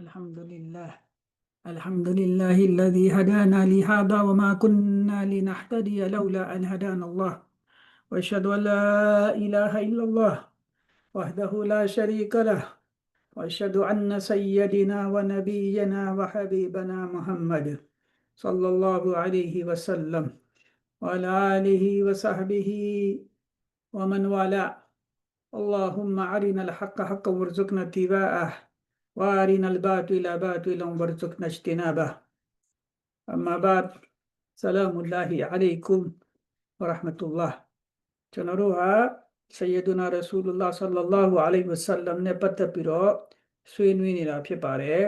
الحمد لله الحمد لله الذي هدانا لهذا وما كنا لنهتدي لولا أن هدانا الله. وأشهد أن لا إله إلا الله وحده لا شريك له. وأشهد أن سيدنا ونبينا وحبيبنا محمد صلى الله عليه وسلم وعلى آله وصحبه ومن والاه. اللهم أرنا الحق حقا وارزقنا اتباعه. وارنا الباطل باطلا وارزقنا اجتنابه أما بعد سلام الله عليكم ورحمة الله ကျွန်တော်တို့ဟာဆယဒူနာရဆူလုလာဆလ္လာလာဟူအလိုင်ဝဆလမ်နဲ့ပတ်သက်ပြီးတော့ဆွေးနွေးနေတာဖြစ်ပါတယ်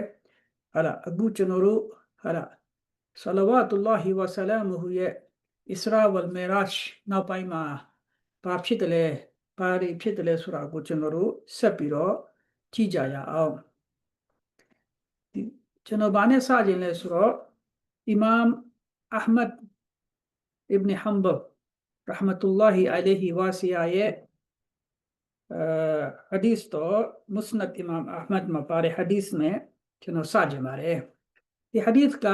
ဟာလာအခုကျွန်တော်တို့ဟာလာဆလဝတ်တူလာဟီဝဆလာမဟူရဲ့အစ္စရာဝလ်မေရာရှ်နောက်ပိုင်းမှာဘာဖြစ်တယ်လဲဘာတွေဖြစ်တယ်လဲဆိုတာကိုကျွန်တော်တို့ဆက်ပြီးတော့ကြည့်ကြရအောင် ကျွန်တော်ဘာနဲ့စခြင်းလဲဆိုတော့အီမမ်အာမတ်အစ်ဘ်ဟမ်ဘလ် rahmatullahi alayhi ဝါစီယာရဲ့အဲဟဒီစ်တော့မုစနတ်အီမမ်အာမတ်မှာပါတဲ့ဟဒီစ်နဲ့ကျွန်တော်စကြင်ပါတယ်ဒီဟဒီစ်က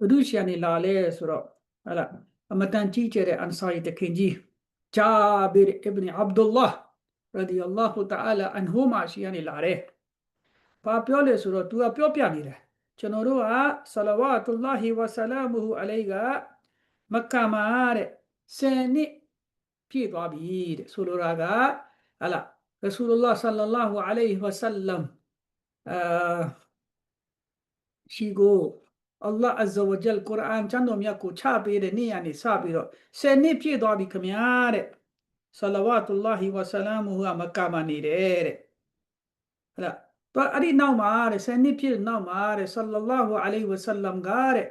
ဘဒုရှီယနီလာလဲဆိုတော့ဟလာအမတန်ကြီးကျတဲ့အန်ဆာရီတခင်ကြီးဂျာဘီရ်အစ်ဘ်အဗ်ဒူလာရဒီအလ္လာဟူတအာလာအန်ဟူမာရှီယနီလာတယ်ဘာပြောလဲဆိုတော့သူကပြောပြနေတယ် چنوروا صلوات الله وسلامه عليه مكة مار سني في طبيب سورة راجا على رسول الله صلى الله عليه وسلم شيغو الله عز وجل قرآن چندو ميكو چابير نياني سابير سني في طبيب كميار صلوات الله وسلامه مكة مانير على သူအဲ့ဒီနောက်မှာတဲ့ဆယ်နှစ်ပြည့်နောက်မှာတဲ့ဆလလာဟူအလိုင်းဝဆလမ်ကတဲ့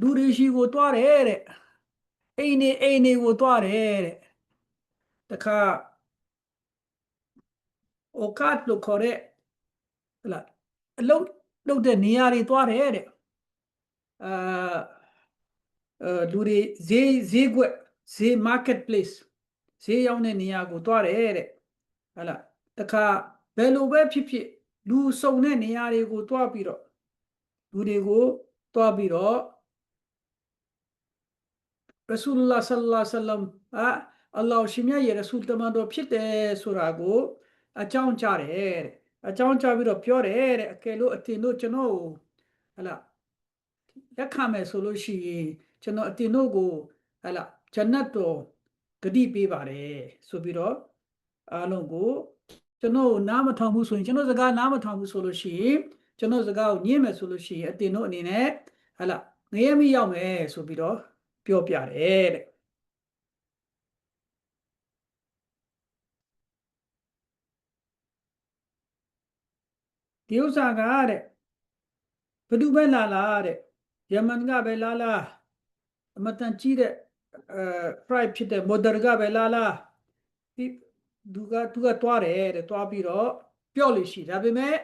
ဒူရီရှိကိုတွားတယ်တဲ့အိနေအိနေကိုတွားတယ်တဲ့တခါအိုကတ်လို့ခေါ်တဲ့ဟလာအလုတ်လုတ်တဲ့နေရာတွေတွားတယ်တဲ့အာအဲလူတွေဈေးဈေးကွက်ဈေး market place ဈေးရောက်တဲ့နေရာကိုတွားတယ်တဲ့ဟလာတခါဘယ်လိုပဲဖြစ်ဖြစ် လူစုံတဲ့နေရာတွေကိုတွားပြီးတော့လူတွေကိုတွားပြီးတော့ရဆူလ္လာဆလ္လာဆလမ်အာအလ္လာဟ်ရှင်မြတ်ရဲ့ရဆူလ်တမန်တော်ဖြစ်တယ်ဆိုတာကိုအကြောင်းကြားတယ်တဲ့အကြောင်းကြားပြီးတော့ပြောတယ်တဲ့အကယ်လို့အတင်တို့ကျွန်တော်ကိုဟလာလက်ခံမယ်ဆိုလို့ရှိရင်ကျွန်တော်အတင်တို့ကိုဟလာဂျန်နတ်တော်ဂတိပေးပါတယ်ဆိုပြီးတော့အားလုံးကို ကျွန်တော်နားမထောင်ဘူးဆိုရင်ကျွန်တော်စကားနားမထောင်ဘူးဆိုလို့ရှိရင်ကျွန်တော်စကားကိုညှင်းမယ်ဆိုလို့ရှိရင်အတင်တို့အနေနဲ့ဟလာငရဲမိရောက်မယ်ဆိုပြီးတော့ပြောပြတယ်တဲ့ဒီဥစ္စာကတဲ့ဘဒုပဲလာလာတဲ့ယမန်ကပဲလာလာအမတန်ကြီးတဲ့အဲ pride ဖြစ်တဲ့မော်ဒ်ကပဲလာလာဒီ သူကသူကတွားတယ်တဲ့တွားပြီးတော့ပြောလို့ရှိဒါပေမဲ့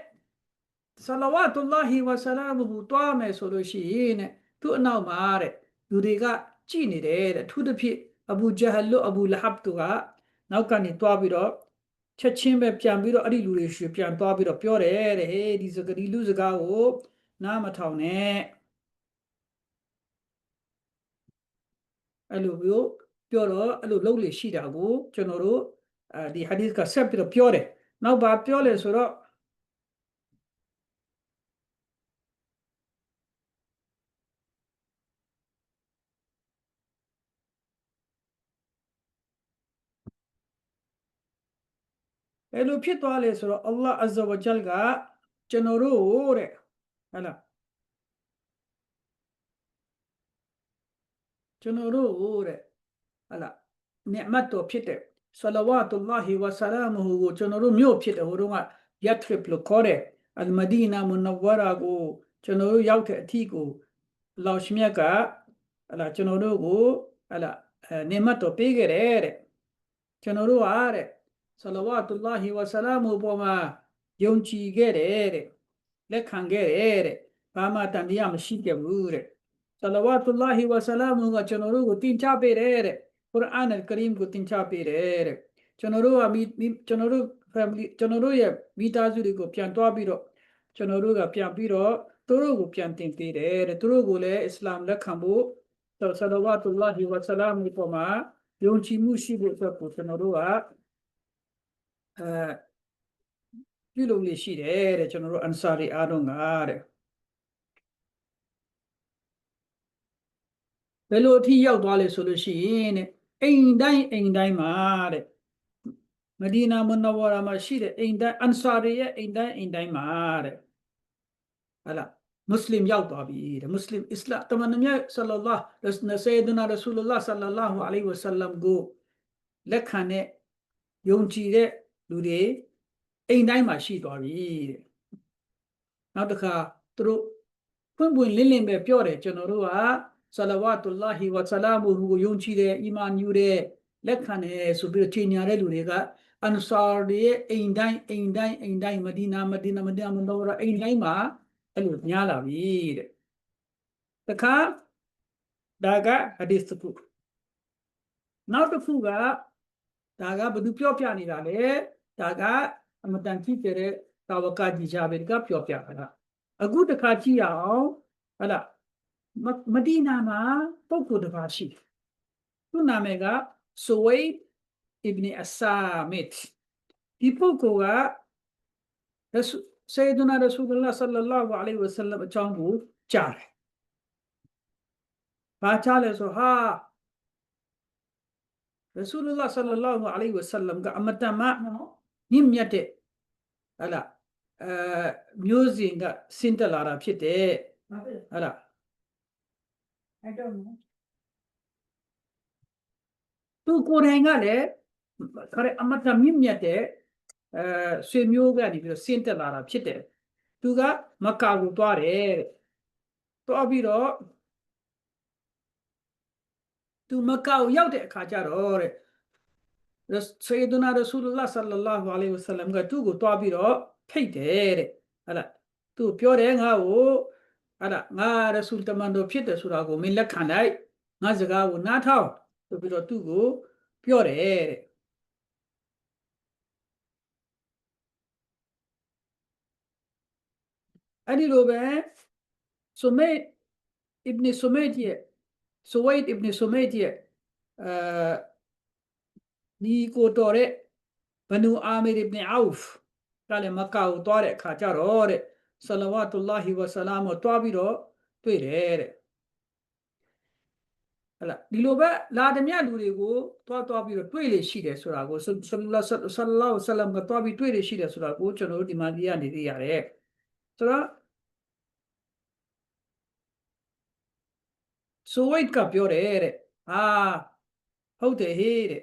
ဆလဝတ်တူလာဟီဝဆလာမူတွားမယ်ဆိုလို့ရှိရင်တဲ့သူ့အနောက်မှာတဲ့လူတွေကကြည်နေတယ်တဲ့သူတစ်ဖြစ်အဘူဂျဟလ်လို့အဘူလဟပ်တို့ကနောက်ကနေတွားပြီးတော့ချက်ချင်းပဲပြန်ပြီးတော့အဲ့ဒီလူတွေရှိပြန်သွားပြီးတော့ပြောတယ်တဲ့ဟေးဒီစကားဒီလူစကားကိုနားမထောင်နဲ့အဲ့လိုမျိုးပြောတော့အဲ့လိုလုပ်လေရှိတာကိုကျွန်တော်တို့အဲ ဒီဟာဒီစ်ကဆက်ပြီးတော့ပြောတယ်နောက်ဘာပြောလဲဆိုတော့အဲ့လိုဖြစ်သွားလေဆိုတော့ Allah Azza wa Jal ကကျွန်တော်တို့တဲ့ဟဲ့လားကျွန်တော်တို့တဲ့ဟဲ့လားနိမတ်တော်ဖြစ်တဲ့ ဆလဝတ်လာဟီဝဆလာမဟူကိုကျွန်တော်တို့မြို့ဖြစ်တဲ့ဟိုတုန်းကယတ်ထရစ်လို့ခေါ်တဲ့အလ်မဒီနာမုနဝရာကိုကျွန်တော်တို့ရောက်တဲ့အထီကိုလောရှမြတ်ကဟဲ့လားကျွန်တော်တို့ကိုဟဲ့လားနိမတ်တော်ပေးခဲ့တယ်တဲ့ကျွန်တော်တို့ဟာတဲ့ဆလဝတ်လာဟီဝဆလာမူပေါ်မှာယုံကြည်ခဲ့တယ်တဲ့လက်ခံခဲ့တယ်တဲ့ဘာမှတန်တရားမရှိခဲ့ဘူးတဲ့ဆလဝတ်လာဟီဝဆလာမူကကျွန်တော်တို့ကိုတင်ချပေးတယ်တဲ့ ကုရ်အာန်အလ်ကရီမ်ကိုတင်ချပေးတယ်တဲ့ကျွန်တော်တို့ကကျွန်တော်တို့ family ကျွန်တော်တို့ရဲ့မိသားစုတွေကိုပြန်သွားပြီးတော့ကျွန်တော်တို့ကပြန်ပြီးတော့သူတို့ကိုပြန်တင်ပေးတယ်တဲ့သူတို့ကိုလည်းအစ္စလာမ်လက်ခံဖို့ဆလဝတ်တူလာဟီဝဆလာမ်ဒီပေါ်မှာယုံကြည်မှုရှိဖို့အတွက်ကိုကျွန်တော်တို့ကအဲပြုလုပ်လို့ရှိတယ်တဲ့ကျွန်တော်တို့အန်ဆာရီအားလုံးကတဲ့ဘယ်လိုအထိရောက်သွားလဲဆိုလို့ရှိရင်တဲ့ အိမ်တိုင်းအိမ်တိုင်းမှာတဲ့မဒီနာမနဝရာမှာရှိတဲ့အိမ်တိုင်းအန်ဆာရီရဲ့အိမ်တိုင်းအိမ်တိုင်းမှာတဲ့ဟလာမွတ်စလင်ရောက်သွားပြီတဲ့မွတ်စလင်အစ္စလာမ်တမန်တော်မြတ်ဆလလာလဟ်ဆေဒနာရဆူလလာဆလလာဟူအလိုင်ဝဆလမ်ကိုလက်ခံတဲ့ယုံကြည်တဲ့လူတွေအိမ်တိုင်းမှာရှိသွားပြီတဲ့နောက်တစ်ခါသူတို့ဖွင့်ပွင့်လင်းလင်းပဲပြောတယ်ကျွန်တော်တို့က ဆလဝတ်တူလာဟီဝဆလာမူဟူကိုယုံကြည်တဲ့အီမန်ယူတဲ့လက်ခံတယ်ဆိုပြီးတော့ချိန်ညာတဲ့လူတွေကအန်ဆာတွေရဲ့အိမ်တိုင်းအိမ်တိုင်းအိမ်တိုင်းမဒီနာမဒီနာမဒီနာမတော်ရအိမ်တိုင်းမှာအဲ့လိုများလာပြီတဲ့တခါဒါကဟဒီသခုနောက်တစ်ခုကဒါကဘယ်သူပြောပြနေတာလဲဒါကအမတန်ကြည့်ကြတဲ့တာဝကကြီးကြပဲကပြောပြတာအခုတခါကြည့်ရအောင်ဟလာ မဒီနာမှာပုဂ္ဂိုလ်တစ်ပါးရှိတယ်သူ့နာမည်ကဆိုဝိတ်အစ်ဘ်နီအဆာမစ်ဒီပုဂ္ဂိုလ်ကရဆူဆေဒနာရဆူလလာဆလလာဟူအလိုင်ဝဆလမ်အကြောင်းကိုကြားတယ်။ဘာကြားလဲဆိုဟာရဆူလလာဆလလာဟူအလိုင်ဝဆလမ်ကအမတမမြင့်မြတ်တဲ့ဟလာအဲမျိုးစဉ်ကဆင်းတက်လာတာဖြစ်တယ်ဟလာ I don't know. သူကိုယ်တိုင်ကလည်းခရအမတမြင့်မြတ်တဲ့အဲဆွေမျိုးကနေပြီးတော့ဆင်းတက်လာတာဖြစ်တယ်သူကမကာကိုသွားတယ်တဲ့သွားပြီးတော့သူမကာကိုရောက်တဲ့အခါကျတော့တဲ့ဆေဒနာရဆူလလာဆလလာဟူအလိုင်ဝဆလမ်ကသူ့ကိုသွားပြီးတော့ဖိတ်တယ်တဲ့ဟလာသူပြောတယ်ငါ့ကို ဟလာငါရဆူလတမန်တော်ဖြစ်တယ်ဆိုတာကိုမင်းလက်ခံလိုက်ငါစကားကိုနားထောင်ဆိုပြီးတော့သူ့ကိုပြောတယ်တဲ့အဲ့ဒီလိုပဲဆိုမေအစ်ဘ်နီဆိုမေတီဆိုဝိတ်အစ်ဘ်နီဆိုမေတီအာဒီကိုတော်တဲ့ဘနူအာမီအစ်ဘ်နီအောဖ်ကလည်းမကာကိုတွားတဲ့အခါကျတော့တဲ့ ဆလဝတ်တူလာဟီဝဆလာမ်ကိုတွားပြီးတော့တွေ့တယ်တဲ့ဟလာဒီလိုပဲလာတမျှလူတွေကိုတွားတွားပြီးတော့တွေ့လေရှိတယ်ဆိုတာကိုဆလလာဆလလာဆလမ်ကတွားပြီးတွေ့လေရှိတယ်ဆိုတာကိုကျွန်တော်တို့ဒီမှာဒီကနေသိရတယ်ဆိုတော့ဆိုဝိတ်ကပြောတယ်တဲ့ဟာဟုတ်တယ်ဟေးတဲ့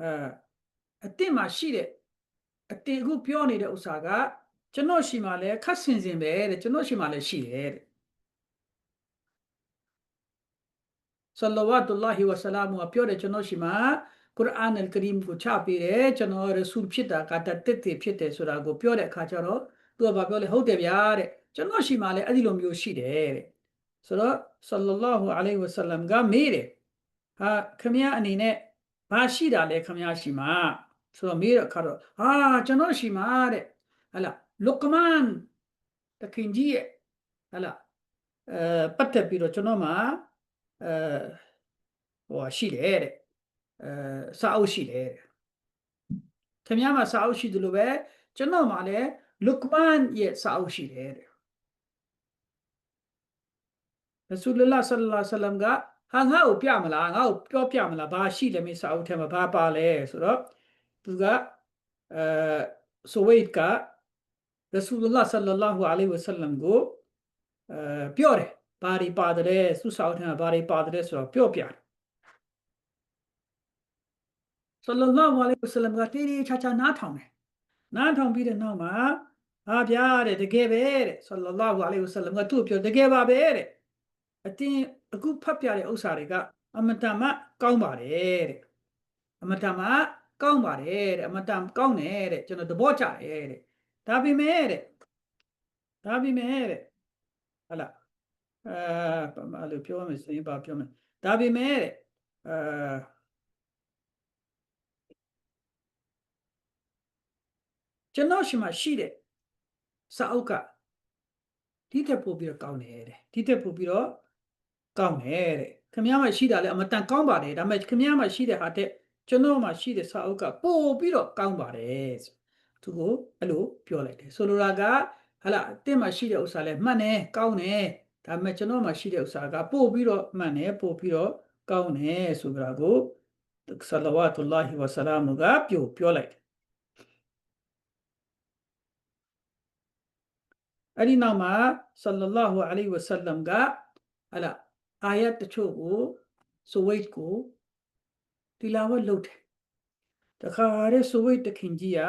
အာအတင့်မှာရှိတဲ့အတင်အခုပြောနေတဲ့ဥစ္စာက ကျွန်တော်ရှိမှလည်းခတ်ဆင်စင်ပဲတဲ့ကျွန်တော်ရှိမှလည်းရှိတယ်တဲ့ဆလဝတ်တူလာဟီဝဆလာမူပြောတယ်ကျွန်တော်ရှိမှကုရ်အာန်အလ်ကရီမ်ကိုချပေးတယ်ကျွန်တော်ရဆူလ်ဖြစ်တာကတတက်တက်ဖြစ်တယ်ဆိုတာကိုပြောတဲ့အခါကျတော့သူကဘာပြောလဲဟုတ်တယ်ဗျာတဲ့ကျွန်တော်ရှိမှလည်းအဲ့ဒီလိုမျိုးရှိတယ်တဲ့ဆိုတော့ဆလလာဟူအလိုင်ဝဆလမ်ကမေးတယ်ဟာခမရအနေနဲ့ဘာရှိတာလဲခမရရှိမှဆိုတော့မေးတဲ့အခါတော့ဟာကျွန်တော်ရှိမှတဲ့ဟလာ လုကမန်တခင်ကြီးရဲ့ဟလာအဲပတ်သက်ပြီးတော့ကျွန်တော်မှာအဲဟိုရှိတယ်တဲ့အဲစာအုပ်ရှိတယ်တဲ့ခင်ဗျားမှာစာအုပ်ရှိတယ်လို့ပဲကျွန်တော်မှာလည်းလုကမန်ရဲ့စာအုပ်ရှိတယ်တဲ့ရဆူလလာဆလလာဆလမ်ကဟာငါ့ကိုပြမလားငါ့ကိုပြောပြမလားဘာရှိလဲမင်းစာအုပ်ထဲမှာဘာပါလဲဆိုတော့သူကအဲဆိုဝိတ်က ရဆူလလာဆလလာဟူအလိုင်ဝဆလမ်ကိုအဲပြောတယ်ဘာတွေပါတယ်သူစာအုပ်ထဲမှာဘာတွေပါတယ်ဆိုတော့ပြောပြတယ်ဆလလာဟူအလိုင်ဝဆလမ်ကတေးတေးချာချာနားထောင်တယ်နားထောင်ပြီးတဲ့နောက်မှာဟာဗျာတဲ့တကယ်ပဲတဲ့ဆလလာဟူအလိုင်ဝဆလမ်ကသူ့ပြောတကယ်ပါပဲတဲ့အတင်းအခုဖတ်ပြတဲ့ဥစ္စာတွေကအမတန်မှကောင်းပါတယ်တဲ့အမတန်မှကောင်းပါတယ်တဲ့အမတန်ကောင်းတယ်တဲ့ကျွန်တော်သဘောကျတယ်တဲ့ ဒါပေမဲ့တဲ့ဒါပေမဲ့တဲ့ဟလာအဲအဲ့လိုပြောမယ်ဆိုရင်ဘာပြောမလဲဒါပေမဲ့တဲ့အဲကျွန်တော်ရှိမှရှိတဲ့စာအုပ်ကဒီတက်ပို့ပြီးတော့ကောင်းတယ်တဲ့ဒီတက်ပို့ပြီးတော့ကောင်းတယ်တဲ့ခင်ဗျားမှရှိတာလဲအမတန်ကောင်းပါတယ်ဒါပေမဲ့ခင်ဗျားမှရှိတဲ့ဟာတဲ့ကျွန်တော်မှရှိတဲ့စာအုပ်ကပို့ပြီးတော့ကောင်းပါတယ်ဆို သူကိုအဲ့လိုပြောလိုက်တယ်ဆိုလိုတာကဟာလာအင့်မှရှိတဲ့ဥစ္စာလဲမှန်တယ်ကောင်းတယ်ဒါပေမဲ့ကျွန်တော်မှရှိတဲ့ဥစ္စာကပို့ပြီးတော့မှန်တယ်ပို့ပြီးတော့ကောင်းတယ်ဆိုတာကိုဆလဝတ်တူလာဟီဝဆလာမကပြောပြောလိုက်တယ်အဲ့ဒီနောက်မှာဆလလာဟူအလိုင်ဝဆလမ်ကဟလာအာယတ်တချို့ကိုဆိုဝိတ်ကိုတီလာဝတ်လုပ်တယ်တခါတဲ့ဆိုဝိတ်တခင်ကြီးက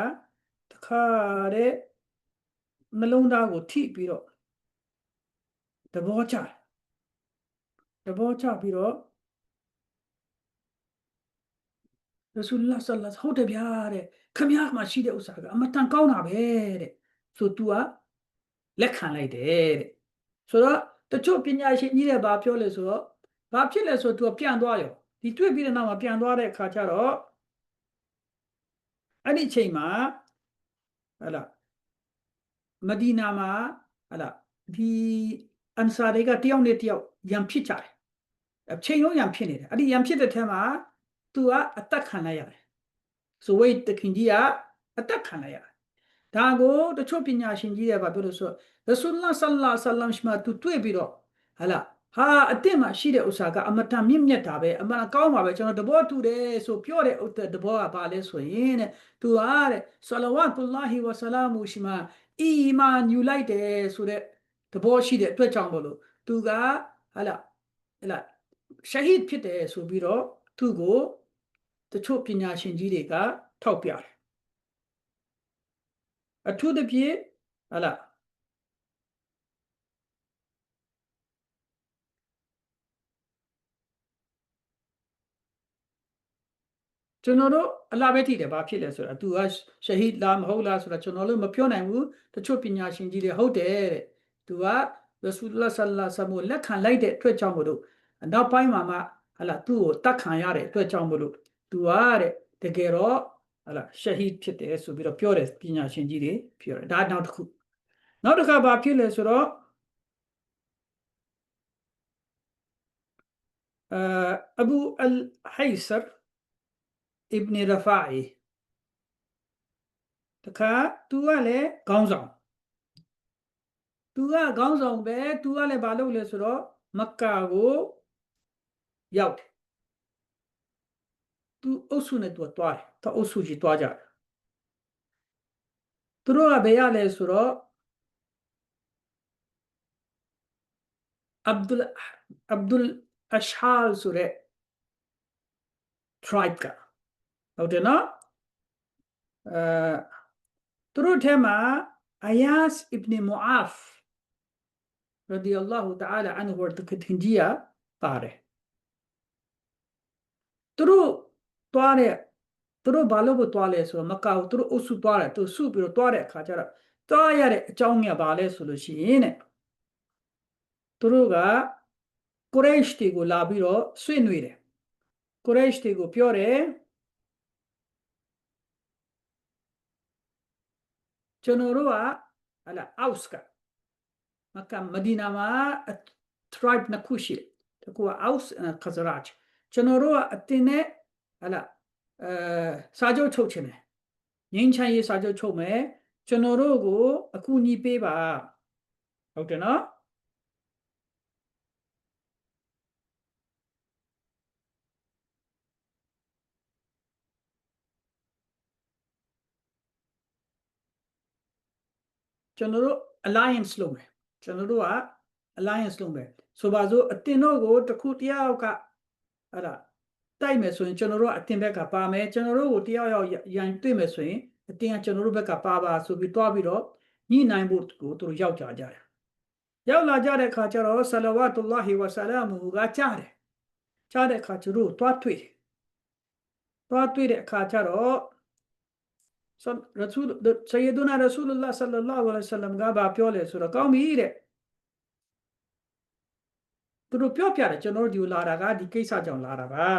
တခါတဲ့နှလုံးသားကိုထိပြီးတော့တဘောချတယ်တဘောချပြီးတော့ရဆူလ္လာဆလ္လာဟုတ်တယ်ဗျာတဲ့ခမည်းမှရှိတဲ့ဥစ္စာကအမတန်ကောင်းတာပဲတဲ့ဆို तू ကလက်ခံလိုက်တယ်တဲ့ဆိုတော့တချို့ပညာရှင်ကြီးတွေဘာပြောလဲဆိုတော့ဘာဖြစ်လဲဆိုတော့ तू ပြန်သွားရောဒီတွေ့ပြီးတဲ့နောက်မှာပြန်သွားတဲ့အခါကျတော့အဲ့ဒီအချိန်မှာ ဟလာမဒီနာမှာဟလာဒီအန်ဆာတွေကတယောက်နဲ့တယောက်ရံဖြစ်ကြတယ်အချိန်လုံးရံဖြစ်နေတယ်အဲ့ဒီရံဖြစ်တဲ့ထဲမှာ तू ကအသက်ခံလိုက်ရတယ်ဆိုဝိတ်တခင်ကြီးကအသက်ခံလိုက်ရတယ်ဒါကိုတချို့ပညာရှင်ကြီးတွေကပြောလို့ဆိုရဆူလ္လာဆလ္လာဆလမ်ရှမာ तू တွေ့ပြီးတော့ဟလာ ဟာအတင့်မှာရှိတဲ့ဥစ္စာကအမတန်မြင့်မြတ်တာပဲအမှန်ကောင်းပါပဲကျွန်တော်တဘောတူတယ်ဆိုပြောတဲ့ဥတ္တတဘောကဘာလဲဆိုရင်တဲ့ तू ဟာတဲ့ဆလဝတ်တူလာဟီဝဆလာမူရှမာအီမန်ယူလိုက်တယ်ဆိုတဲ့တဘောရှိတဲ့အတွက်ကြောင့်မလို့ तू ကဟလာဟလာရှဟီဒ်ဖြစ်တယ်ဆိုပြီးတော့သူ့ကိုတချို့ပညာရှင်ကြီးတွေကထောက်ပြတယ်အထူးသဖြင့်ဟလာ ကျွန်တော်တို့အလားပဲထိတယ်ဘာဖြစ်လဲဆိုတော့ तू ကရှဟီဒ်လားမဟုတ်လားဆိုတော့ကျွန်တော်တို့မပြောနိုင်ဘူးတချို့ပညာရှင်ကြီးတွေဟုတ်တယ်တဲ့ तू ကရဆူလ္လာဆလ္လာဆမ်ကိုလက်ခံလိုက်တဲ့အတွက်ကြောင့်မလို့နောက်ပိုင်းမှာမှဟလာသူ့ကိုတတ်ခံရတဲ့အတွက်ကြောင့်မလို့ तू ကတဲ့တကယ်တော့ဟလာရှဟီဒ်ဖြစ်တယ်ဆိုပြီးတော့ပြောတယ်ပညာရှင်ကြီးတွေပြောတယ်ဒါနောက်တစ်ခုနောက်တစ်ခါဘာဖြစ်လဲဆိုတော့အာအဘူအလ်ဟိုင်ဆာ ibn Rafa'i တခါ तू ကလည်းခေါင်းဆောင် तू ကခေါင်းဆောင်ပဲ तू ကလည်းမလုပ်လဲဆိုတော့မက္ကာကိုရောက်တယ် तू အုပ်စုနဲ့ तू သွားတယ်တအုပ်စုကြီးသွားကြတယ်သူတို့ကဘယ်ရလဲဆိုတော့အဗ်ဒุลအဗ်ဒุลအရှာလ်ဆိုတဲ့ tribe က ဟုတ်တယ်နော်အဲသူတို့ထဲမှာအယာစ်အစ်ဘ်မူအာဖ်ရဒီအလ္လာဟူတအာလာအန်ဟူတကတင်ဂျီယာပါတယ်သူတို့တွားတဲ့သူတို့ဘာလို့တွားလဲဆိုတော့မကာကိုသူတို့အုပ်စုတွားတယ်သူစုပြီးတော့တွားတဲ့အခါကျတော့တွားရတဲ့အကြောင်းငယ်ဘာလဲဆိုလို့ရှိရင်တဲ့သူတို့ကကိုရိရှ်တီကိုလာပြီးတော့ဆွေးနွေးတယ်ကိုရိရှ်တီကိုပြောတယ် ကျွန်တော်တို့ကဟလာအောက်စ်ကမက္ကမဒီနာမှာ tribe နှစ်ခုရှိတယ်တကူက aus khazraj ကျွန်တော်တို့ကအတင်နဲ့ဟလာအဲစာချုပ်ချုပ်ချင်တယ်ငင်းချမ်းရေးစာချုပ်ချုပ်မယ်ကျွန်တော်တို့ကိုအကူအညီပေးပါဟုတ်တယ်နော် ကျွန်တော်တို့ alliance လုပ်မယ်ကျွန်တော်တို့က alliance လုပ်မယ်ဆိုပါစို့အတင်တို့ကိုတခုတယောက်ကအဲ့ဒါတိုက်မယ်ဆိုရင်ကျွန်တော်တို့ကအတင်ဘက်ကပါမယ်ကျွန်တော်တို့ကိုတယောက်ယောက်ရန်တွေ့မယ်ဆိုရင်အတင်ကကျွန်တော်တို့ဘက်ကပါပါဆိုပြီးတွားပြီးတော့ညှိနှိုင်းဖို့ကိုသူတို့ရောက်ကြကြတယ်ရောက်လာကြတဲ့အခါကျတော့ဆလဝတ်တူလာဟီဝဆလာမူကကြားတယ်ကြားတဲ့အခါကျတို့တွားတွေ့တယ်တွားတွေ့တဲ့အခါကျတော့ ဆလရဆူလ်ဆယဒူနာရဆူလ္လာဆလ္လာဟူအလိုင်ဝဆလမ်ကဘာပြောလဲဆိုတော့ကောင်းပြီတဲ့သူတို့ပြောပြတယ်ကျွန်တော်တို့ဒီလာတာကဒီကိစ္စကြောင့်လာတာပါ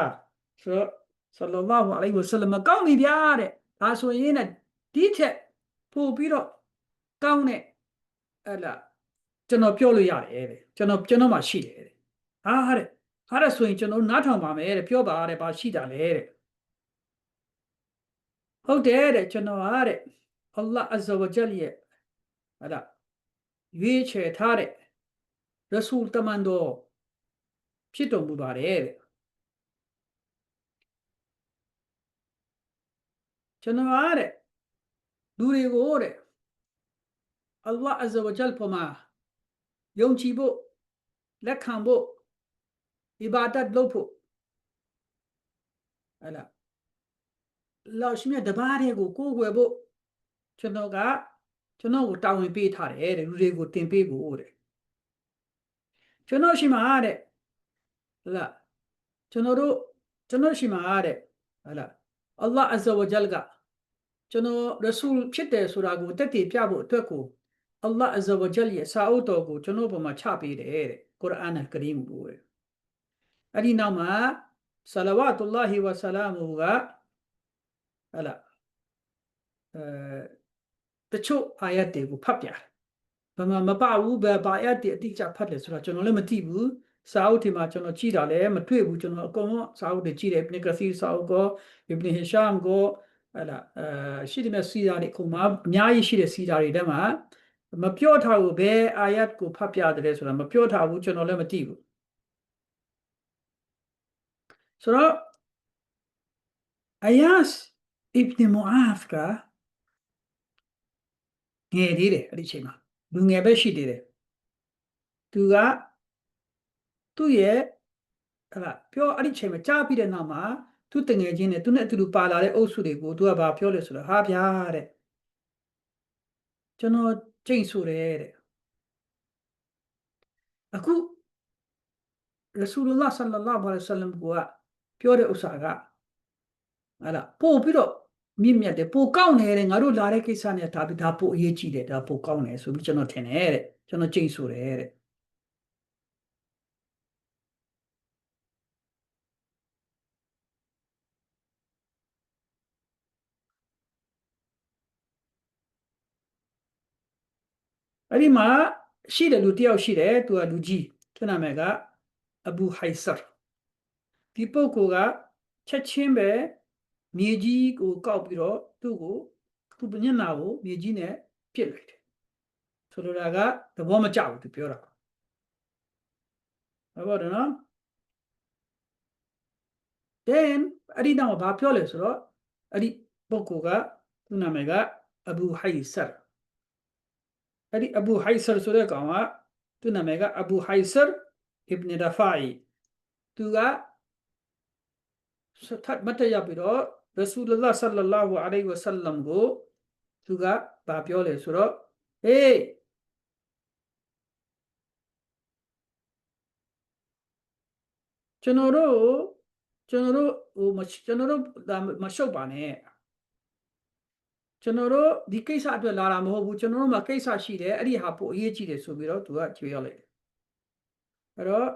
ဆိုတော့ဆလ္လာဟူအလိုင်ဝဆလမ်ကောင်းပြီဗျာတဲ့ဒါဆိုရင်နဲ့ဒီချက်ပို့ပြီးတော့ကောင်းတဲ့အဲ့လားကျွန်တော်ပြောလို့ရတယ်တဲ့ကျွန်တော်ကျွန်တော်မှရှိတယ်တဲ့ဟာတဲ့ဟာတဲ့ဆိုရင်ကျွန်တော်နားထောင်ပါမယ်တဲ့ပြောပါတဲ့ဘာရှိတာလဲတဲ့ ဟုတ်တယ်တဲ့ကျွန်တော်ဟာတဲ့အလ္လာဟ်အဇ္ဇဝဂျလ်ရဲ့အဲ့ဒါရွေးချယ်ထားတဲ့ရဆူလ်တမန်တော်ဖြစ်တော်မူပါတယ်တဲ့ကျွန်တော်ဟာတဲ့လူတွေကိုတဲ့အလ္လာဟ်အဇ္ဇဝဂျလ်ပေါ်မှာယုံကြည်ဖို့လက်ခံဖို့အီဘာဒတ်လုပ်ဖို့အဲ့လား လောရှိမြတ်တပါးတွေကိုကိုယ်ွယ်ဖို့ကျွန်တော်ကကျွန်တော်ကိုတာဝန်ပေးထားတယ်တဲ့လူတွေကိုတင်ပေးဖို့တဲ့ကျွန်တော်ရှိမှာတဲ့ဟလာကျွန်တော်တို့ကျွန်တော်ရှိမှာတဲ့ဟလာအလ္လာဟ်အဇ္ဇဝဂျလ်ကကျွန်တော်ရဆူလ်ဖြစ်တယ်ဆိုတာကိုတက်တည်ပြဖို့အတွက်ကိုအလ္လာဟ်အဇ္ဇဝဂျလ်ရဲ့စာအုပ်တော်ကိုကျွန်တော်ပုံမှာချပေးတယ်တဲ့ကုရ်အာန်အယ်ကရီမ်ကိုတဲ့အဲ့ဒီနောက်မှာဆလဝတ်တူလာဟီဝဆလာမူက ဟလာအဲတချို့အာယတ်တွေကိုဖတ်ပြတယ်ဘာမှမပဘူးဘယ်ဘာအာယတ်တွေအတိအကျဖတ်တယ်ဆိုတော့ကျွန်တော်လည်းမသိဘူးစာအုပ်ဒီမှာကျွန်တော်ကြည့်တာလည်းမတွေ့ဘူးကျွန်တော်အကုန်လုံးစာအုပ်တွေကြည့်တယ် Ibn Kathir စာအုပ်ကို Ibn Hisham ကိုဟလာအဲရှိတဲ့စီရာတွေခုမှအများကြီးရှိတဲ့စီရာတွေထဲမှာမပြောထားဘူးဘယ်အာယတ်ကိုဖတ်ပြတယ်ဆိုတာမပြောထားဘူးကျွန်တော်လည်းမသိဘူးဆိုတော့အယာစ် Ibn Mu'af ကငယ်သေးတယ်အဲ့ဒီအချိန်မှာလူငယ်ပဲရှိသေးတယ်သူကသူ့ရဲ့ဟလာပြောအဲ့ဒီအချိန်မှာကြားပြီးတဲ့နောက်မှာသူတငယ်ချင်းနဲ့သူနဲ့အတူတူပါလာတဲ့အုပ်စုတွေကိုသူကဘာပြောလဲဆိုတော့ဟာဗျာတဲ့ကျွန်တော်ကြိတ်ဆိုတယ်တဲ့အခုရဆူလလာဆလလာဘာလ္လမ်ကပြောတဲ့ဥစ္စာကဟလာပို့ပြီးတော့ မြင့်မြတ်တယ်ပိုကောင်းတယ်တဲ့ငါတို့လာတဲ့ကိစ္စနဲ့ဒါဒါပိုအရေးကြီးတယ်ဒါပိုကောင်းတယ်ဆိုပြီးကျွန်တော်ထင်တယ်တဲ့ကျွန်တော်ကြိတ်ဆိုတယ်တဲ့အဲ့ဒီမှာရှိတယ်လူတယောက်ရှိတယ်သူကလူကြီးသူနာမည်ကအဘူဟိုင်ဆာဒီပုဂ္ဂိုလ်ကချက်ချင်းပဲ မြေကြီးကိုကောက်ပြီးတော့သူ့ကိုသူ့ညနာကိုမြေကြီးနဲ့ပြစ်လိုက်တယ်ဆိုလိုတာကသဘောမကျဘူးသူပြောတာဟုတ်တယ်နော် then အဲ့ဒီတော့ဘာပြောလဲဆိုတော့အဲ့ဒီပုဂ္ဂိုလ်ကသူ့နာမည်ကအဘူဟိုင်ဆာအဲ့ဒီအဘူဟိုင်ဆာဆိုတဲ့ကောင်ကသူ့နာမည်ကအဘူဟိုင်ဆာ ibn Rafai သူကသတ်မတ်ရပြီးတော့ ရဆူလလာဆလလာဟူအလိုင်ဝဆလမ်ကိုသူကဗာပြောလေဆိုတော့ဟေးကျွန်တော်တို့ကျွန်တော်တို့ဟိုကျွန်တော်တို့မရှုပ်ပါနဲ့ကျွန်တော်တို့ဒီကိစ္စအတွက်လာတာမဟုတ်ဘူးကျွန်တော်တို့မှာကိစ္စရှိတယ်အဲ့ဒီဟာပိုအရေးကြီးတယ်ဆိုပြီးတော့သူကကြွေရောက်လိုက်တယ်အဲ့တော့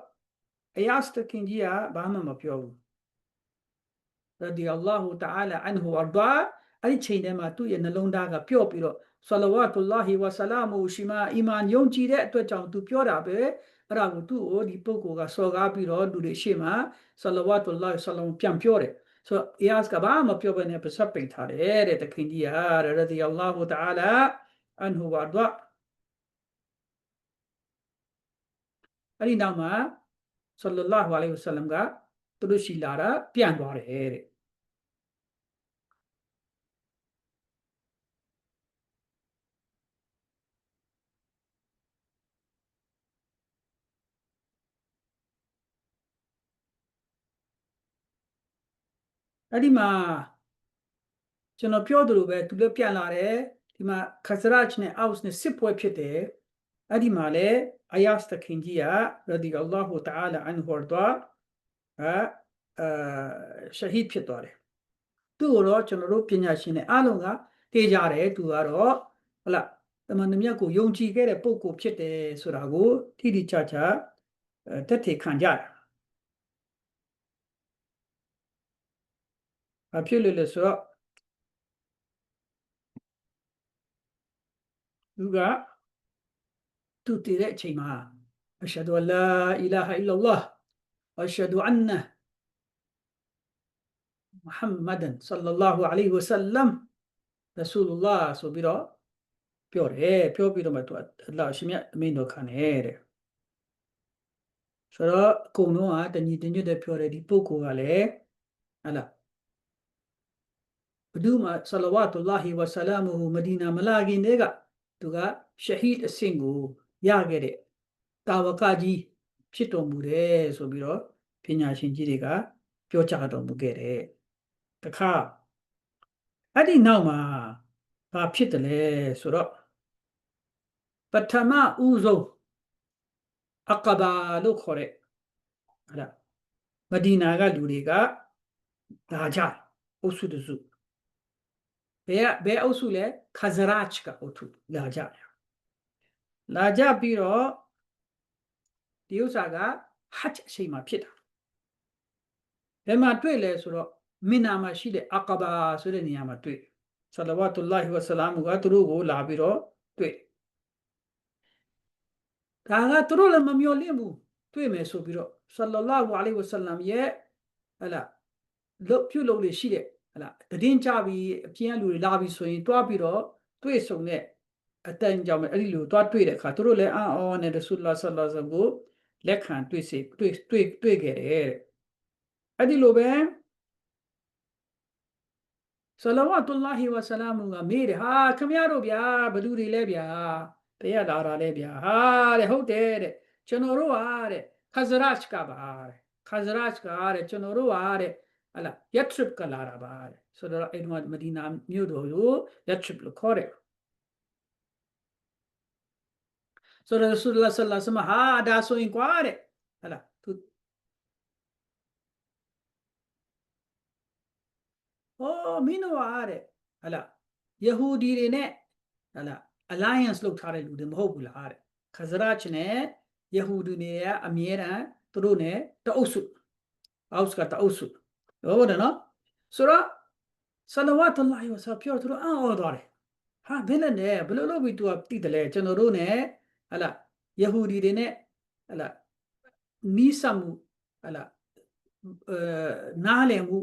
အယားစတခင်ကြီးကဘာမှမပြောဘူးရ ဒီအလ္လာဟူတအာလာအန်ဟူအရဒါအဲ့ဒီချိန်ထဲမှာသူ့ရဲ့နှလုံးသားကပျော့ပြီးတော့ဆလဝတ်တူလာဟီဝဆလာမူရှိမာအီမန်ယုံကြည်တဲ့အတွက်ကြောင့်သူပြောတာပဲအဲ့ဒါကိုသူ့ကိုဒီပုဂ္ဂိုလ်ကစော်ကားပြီးတော့လူတွေရှေ့မှာဆလဝတ်တူလာဆလမ်ပြန်ပြောတယ်ဆိုတော့အယားကဘာမှပြောဘဲနဲ့ပစပ်ပိတ်ထားတယ်တဲ့တခင်ကြီးဟာရဒီအလ္လာဟူတအာလာအန်ဟူအရဒါအဲ့ဒီနောက်မှာဆလ္လာဟူအလိုင်ဝဆလမ်ကသူတို့ရှိလာတာပြန်သွားတယ်တဲ့ အဲ့ဒီမှာကျွန်တော်ပြောသလိုပဲသူလည်းပြန်လာတယ်ဒီမှာခဇရတ်နဲ့အောက်စ်နဲ့စစ်ပွဲဖြစ်တယ်အဲ့ဒီမှာလည်းအယားစတခင်ကြီးကရဒီအလ္လာဟူတအာလာအန်ဟူရဒါအာရှဟီဒ်ဖြစ်သွားတယ်သူ့ကိုတော့ကျွန်တော်တို့ပညာရှင်တွေအားလုံးကတေးကြတယ်သူကတော့ဟလာတမန်တော်မြတ်ကိုယုံကြည်ခဲ့တဲ့ပုဂ္ဂိုလ်ဖြစ်တယ်ဆိုတာကိုတိတိကျကျတက်ထေခံကြတယ် အဖြစ်လို့လဲဆိုတော့သူကသူသူတည်တဲ့အချိန်မှာအရှဟဒူအလာအီလာဟာအီလာလာဝအရှဟဒူအန်နာမုဟမ္မဒန်ဆလ္လာလာဟူအလိုင်ဝဆလမ်ရဆူလလာဆိုပြီးတော့ပြောတယ်ပြောပြီးတော့မှသူအလ္လာဟ်ရှင်မြတ်အမိန့်တော်ခံတယ်တဲ့ဆိုတော့အကုန်လုံးကတညီတညွတ်တဲ့ပြောတယ်ဒီပုဂ္ဂိုလ်ကလည်းဟလာ ဘဒုမာဆလဝတ်လာဟီဝဆလာမူမဒီနာမလာခင်တည်းကသူကရှဟီဒ်အဆင့်ကိုရခဲ့တဲ့တာဝကကြီးဖြစ်တော်မူတယ်ဆိုပြီးတော့ပညာရှင်ကြီးတွေကပြောကြားတော်မူခဲ့တယ်တခါအဲ့ဒီနောက်မှာဘာဖြစ်တယ်လဲဆိုတော့ပထမဦးဆုံးအကဘာလို့ခေါ်တဲ့ဟလာမဒီနာကလူတွေကလာကြအုပ်စုတစု ဘယ်ဘယ်အုပ်စုလဲခဇရတ်ကအုပ်စုလာကြတယ်လာကြပြီးတော့ဒီဥစ္စာကဟတ်အချိန်မှာဖြစ်တာဘယ်မှာတွေ့လဲဆိုတော့မင်နာမှာရှိတဲ့အကဘာဆိုတဲ့နေရာမှာတွေ့ဆလဝတ်တူလာဟီဝဆလာမူကသူတို့ကိုလာပြီးတော့တွေ့ဒါကသူတို့လည်းမမျှော်လင့်ဘူးတွေ့မယ်ဆိုပြီးတော့ဆလလာဟူအလိုင်ဝဆလမ်ရဲ့ဟလာလုတ်ပြုတ်လို့ရှိတဲ့ ဟလာတည်င်းကြပြီးအပြင်းလူတွေလာပြီးဆိုရင်တွားပြီးတော့တွေ့ဆုံတဲ့အတန်ကြောင့်အဲ့ဒီလိုတွားတွေ့တဲ့အခါသူတို့လည်းအာအောနဲ့ရဆူလ္လာဆလ္လာလ္လာဟ်ကိုလက်ခံတွေ့စေတွေ့တွေ့တွေ့ခဲ့တယ်တဲ့အဲ့ဒီလိုပဲဆလဝတ်တူလာဟီဝဆလာမူကမေးတယ်ဟာခမရတို့ဗျာဘသူတွေလဲဗျာဘယ်ရလာတာလဲဗျာဟာတဲ့ဟုတ်တယ်တဲ့ကျွန်တော်တို့ဟာတဲ့ခဇရတ်ကပါတဲ့ခဇရတ်ကတဲ့ကျွန်တော်တို့ဟာတဲ့ ဟလာယက်ထရစ်ကလာတာပါတဲ့ဆိုတော့အဲ့ဒီမဒီနာမြို့တော်ကိုယက်ထရစ်လို့ခေါ်တယ်ဆိုတော့ရဆူလ္လာဆလ္လာဆမဟာဒါဆိုရင်ကွာတဲ့ဟလာသူဟောမင်းတို့ဟာတဲ့ဟလာယဟူဒီတွေနဲ့ဟလာ alliance လုပ်ထားတဲ့လူတွေမဟုတ်ဘူးလားတဲ့ခဇရတ်နဲ့ယဟူဒီတွေကအမြဲတမ်းသူတို့နဲ့တအုပ်စုအောက်ကတအုပ်စု ဟုတ်တယ်နော်ဆိုတော့ဆလဝတ်လာဟီဝဆပြောသူတို့အော်သွားတယ်ဟာဘယ်နဲ့လဲဘယ်လိုလုပ်ပြီးသူကတည်တယ်လဲကျွန်တော်တို့ ਨੇ ဟလာယဟူဒီတွေနဲ့ဟလာနီးစပ်မှုဟလာအဲနားလည်မှု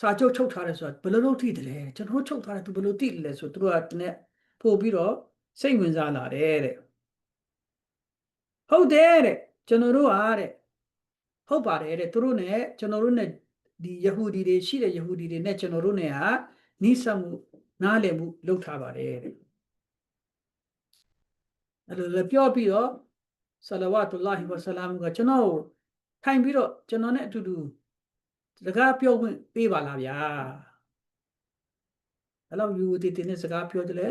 စာချုပ်ချုပ်ထားတယ်ဆိုတော့ဘယ်လိုလုပ်ထိတယ်လဲကျွန်တော်တို့ချုပ်ထားတယ်သူဘယ်လိုသိတယ်လဲဆိုသူတို့ကတနေ့ပို့ပြီးတော့စိတ်ဝင်စားလာတယ်တဲ့ဟုတ်တယ်တဲ့ကျွန်တော်တို့အားတဲ့ဟုတ်ပါတယ်တဲ့သူတို့ ਨੇ ကျွန်တော်တို့ ਨੇ ဒီယဟူဒီတွေရှိတဲ့ယဟူဒီတွေနဲ့ကျွန်တော်တို့ ਨੇ ဟာနိစ္စမှုနားလည်မှုလုပ်ထားပါတယ်တဲ့အဲ့လိုလည်းပြောပြီးတော့ဆလဝတ်တူလာဟီဝဆလာမ်ကကျွန်တော်ထိုင်ပြီးတော့ကျွန်တော်နဲ့အတူတူစကားပြောခွင့်ပေးပါလားဗျာအဲ့လိုယူတီတင်းနဲ့စကားပြောတယ်လေ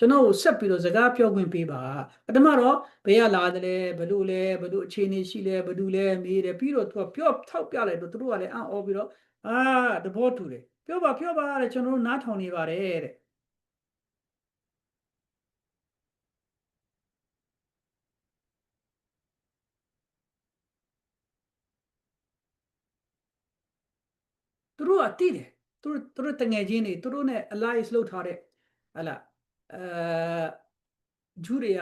ကျွန်တော်ကိုဆက်ပြီးတော့စကားပြောခွင့်ပေးပါပထမတော့ဘယ်ကလာတယ်လဲဘလို့လဲဘလို့အခြေအနေရှိလဲဘဒူလဲမေးတယ်ပြီးတော့သူကပြောထောက်ပြလိုက်တော့သူတို့ကလည်းအံ့ဩပြီးတော့အာတဘောတူတယ်ပြောပါပြောပါတဲ့ကျွန်တော်တို့နားထောင်နေပါတယ်တဲ့သူတို့ကတည်တယ်သူတို့သူတို့တငယ်ချင်းတွေသူတို့ ਨੇ alliance လုပ်ထားတဲ့ဟလာ အဲဂျူတွေက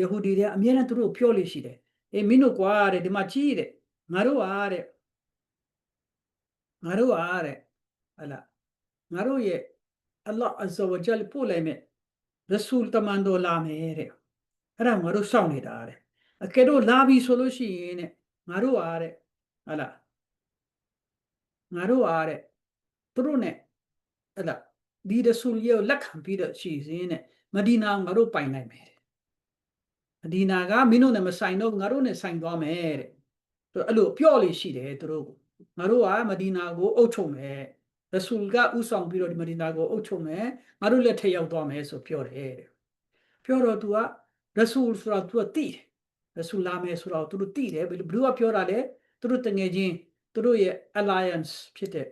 ယဟူဒီတွေအမြဲတမ်းသူတို့ပြောလို့ရှိတယ်အေးမင်းတို့ကွာတဲ့ဒီမှာကြီးတဲ့ငါတို့ဟာတဲ့ငါတို့ဟာတဲ့ဟလာငါတို့ရဲ့အလ္လာဟ်အဇ္ဇဝဂျလ်ပို့လိုက်မဲ့ရဆူလ်တမန်တော်လာမယ်တဲ့အဲ့ဒါငါတို့စောင့်နေတာတဲ့အကယ်တော့လာပြီဆိုလို့ရှိရင်တဲ့ငါတို့ဟာတဲ့ဟလာငါတို့ဟာတဲ့သူတို့ ਨੇ အဲ့ဒါ ဒီရဆူလ်ရဲ့လက်ခံပြီးတော့ရှိစင်းနဲ့မဒီနာငါတို့ပိုင်နိုင်မယ်တဲ့မဒီနာကမင်းတို့နဲ့မဆိုင်တော့ငါတို့နဲ့ဆိုင်သွားမယ်တဲ့သူအဲ့လိုပြော့လေးရှိတယ်သူတို့ငါတို့ကမဒီနာကိုအုပ်ချုပ်မယ်ရဆူလ်ကဥဆောင်ပြီးတော့ဒီမဒီနာကိုအုပ်ချုပ်မယ်ငါတို့လက်ထက်ရောက်သွားမယ်ဆိုပြောတယ်တဲ့ပြောတော့သူကရဆူလ်ဆိုတာသူကတိတယ်ရဆူလာမယ်ဆိုတော့သူတို့တိတယ်ဘယ်လိုပြောတာလဲသူတို့တငယ်ချင်းသူတို့ရဲ့ alliance ဖြစ်တဲ့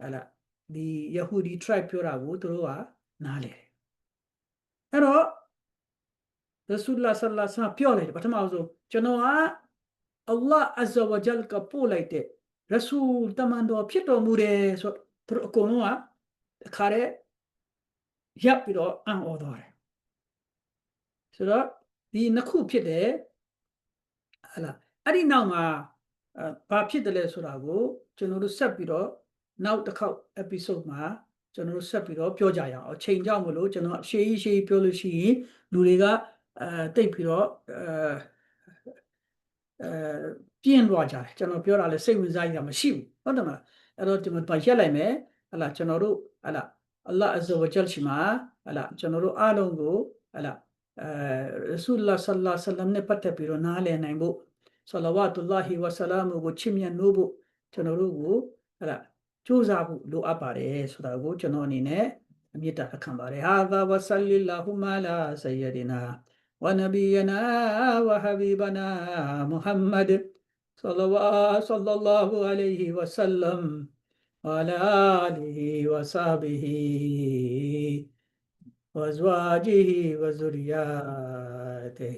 ဟဲ့လား ဒီ Yahudi tribe ပြောတာကိုသူတို့ကနားလေတယ်အဲ့တော့ရဆူလ္လာဆလ္လာဆာပြောလိုက်တယ်ပထမဆုံးကျွန်တော်ကအလ္လာဟ်အဇ္ဇဝဂျလ်ကပို့လိုက်တဲ့ရဆူလ်တမန်တော်ဖြစ်တော်မူတယ်ဆိုသူတို့အကုန်လုံးကတခါတည်းရပ်ပြီးတော့အံ့ဩသွားတယ်ဆိုတော့ဒီနှစ်ခုဖြစ်တယ်ဟလာအဲ့ဒီနောက်မှာအဲဘာဖြစ်တယ်လဲဆိုတာကိုကျွန်တော်တို့ဆက်ပြီးတော့ နောက်တစ်ခေါက် episode မှာကျွန်တော်တို့ဆက်ပြီးတော့ပြောကြရအောင်အချိန်ကြောင့်မလို့ကျွန်တော်အရှေးကြီးရှေးကြီးပြောလို့ရှိရင်လူတွေကအဲတိတ်ပြီးတော့အဲအဲပြင်းသွားကြတယ်ကျွန်တော်ပြောတာလဲစိတ်ဝင်စားရတာမရှိဘူးဟုတ်တယ်မလားအဲ့တော့ဒီမှာပါရက်လိုက်မယ်ဟလာကျွန်တော်တို့ဟလာအလ္လာဟ်အဇ္ဇဝဂျလ်ရှိမှာဟလာကျွန်တော်တို့အားလုံးကိုဟလာအဲရဆူလ္လာဆလ္လာဆလမ်နဲ့ပတ်သက်ပြီးတော့နားလည်နိုင်ဖို့ဆလဝတ်တူလာဟီဝဆလာမကိုချစ်မြတ်နိုးဖို့ကျွန်တော်တို့ကိုဟလာ ကြိုးစားဖို့လိုအပ်ပါတယ်ဆိုတာကိုကျွန်တော်အနေနဲ့အမြင့်တာအခံပါတယ်ဟာသာဝဆလီလာဟူမာလာဆယဒီနာဝနဘီယနာဝဟဘီဘနာမုဟမ္မဒ် صلى الله صلى الله عليه وسلم وعلى آله وصحبه وأزواجه وذرياته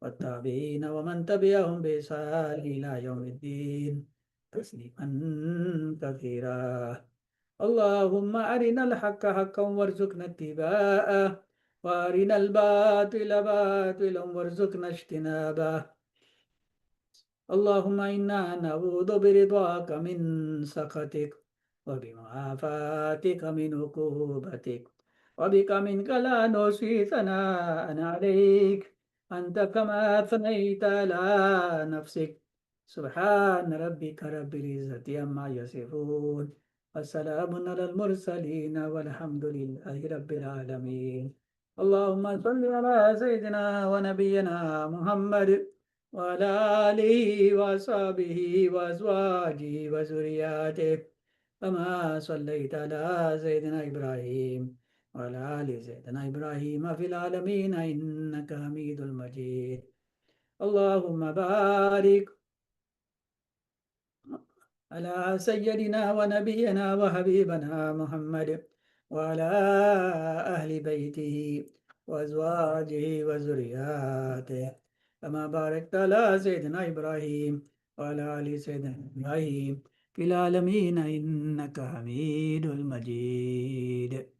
والتابعين ومن تبعهم بإحسان إلى يوم الدين تسليما كثيرا اللهم أرنا الحق حقا وارزقنا اتباعه وأرنا الباطل باطلا وارزقنا اجتنابه. اللهم إنا نعوذ برضاك من سخطك وبمعافاتك من عقوبتك وبك منك لا نحصي ثناء عليك. أنت كما أثنيت على نفسك سبحان ربك رب العزة عما يصفون وسلام على المرسلين والحمد لله رب العالمين. اللهم صل على سيدنا ونبينا محمد وعلى آله وصحبه وأزواجه وذرياته كما صليت على سيدنا إبراهيم وعلى آل سيدنا إبراهيم في العالمين إنك حميد المجيد اللهم بارك على سيدنا ونبينا وحبيبنا محمد وعلى أهل بيته وأزواجه وذرياته. كما باركت على سيدنا إبراهيم وعلى آل سيدنا إبراهيم في العالمين إنك حميد المجيد.